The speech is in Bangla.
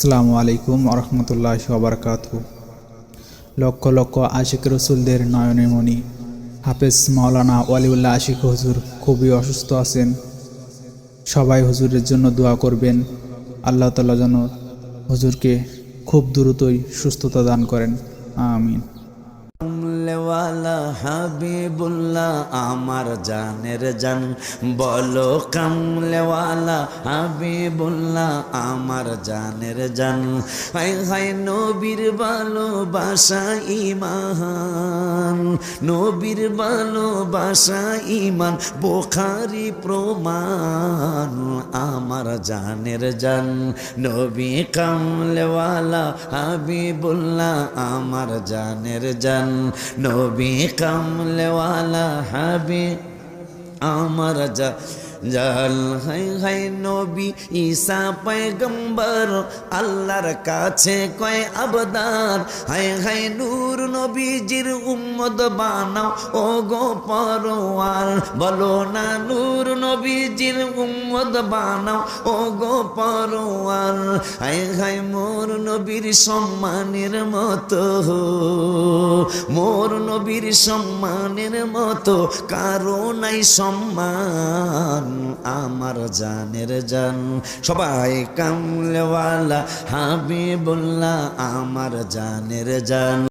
আসসালামু আলাইকুম আরহামতুল্লাহ সবরকাত লক্ষ লক্ষ আশিক রসুলদের নয়নে মণি। হাফেজ মাওলানা ওয়ালিউল্লাহ আশিক হুজুর খুবই অসুস্থ আছেন। সবাই হুজুরের জন্য দোয়া করবেন। আল্লাহ তাল্লাহ যেন হুজুরকে খুব দ্রুতই সুস্থতা দান করেন। আমিন। কামলেওয়ালা হাবিবুল্লাহ, আমার জানের জান। বলো কামলেওয়ালা হাবিবুল্লাহ, আমার জানের জান। হাই হাই নবীর ভালোবাসা ইমান নবীর ভালোবাসা ইমান বোখারি প্রমাণ। আমার জানের জান। নবী কামলেওয়ালা হাবিবুল্লাহ আমার জানের জান। নবী কামলেওয়ালা হাবি আমার যা জাল। হাই হাই নবী ঈসা পয়গম্বর, আল্লাহর কাছে কয় আবদার। হাই হাই নূর নবীজির উম্মদ বানাও ও গো পরোয়ার। বলো না, নূর নবীজির উম্মদ বানাও ও গো পরোয়ার। হাই হাই মোর নবীর সম্মানের মতো, মোর নবীর সম্মানের মতো, কারও নাই সম্মান। আমার জানের জান। সবাই কামলেওয়ালা হাবিবুল্লাহ আমার জানের জান।